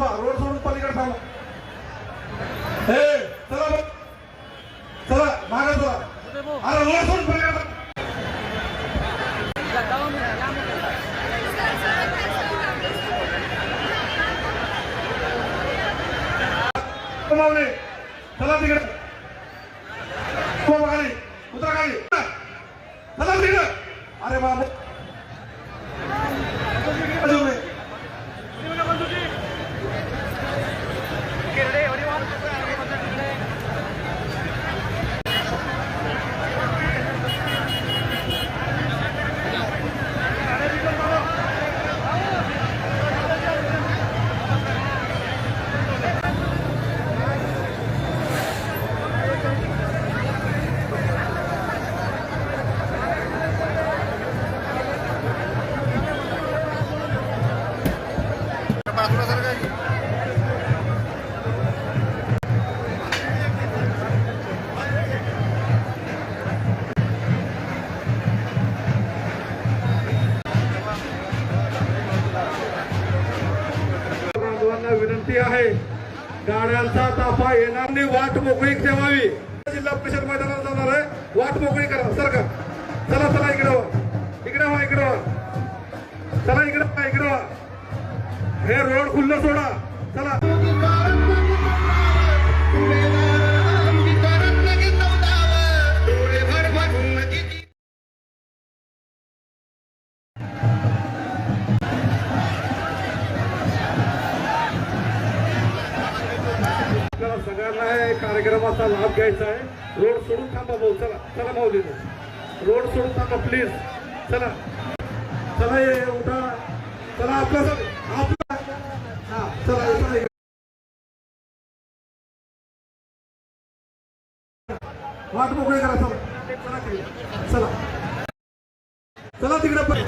थांबा रोड सोडून पलीकडे थांबा. हे चला चला मागे चला. अरे रोड सोडून पलीकडे चला तिकडे. उभा खाली उतरा खाली चला तिकडे. अरे बाबा विनंती आहे. गाड्यांचा ताफा येणार नाही. वाट मोकळी ठेवावी. जिल्हा परिषद मैदानात जाणार आहे. वाट मोकळी करा. सरकार चला चला इकडे वा. इकडे वा इकडे वा. चला इकडे वा इकडे वा. हे रोड खुल्लं सोडा. चला. सगळ्यांना या कार्यक्रमाचा लाभ घ्यायचा आहे. रोड सोडून थांबा भाऊ चला चला भाऊ. रोड सोडून थांबा प्लीज चला. चला ये उठा. चला आपला आपला. हा चला चला वाट मोकळी करा चला. चला चला. चला तिकडे पण.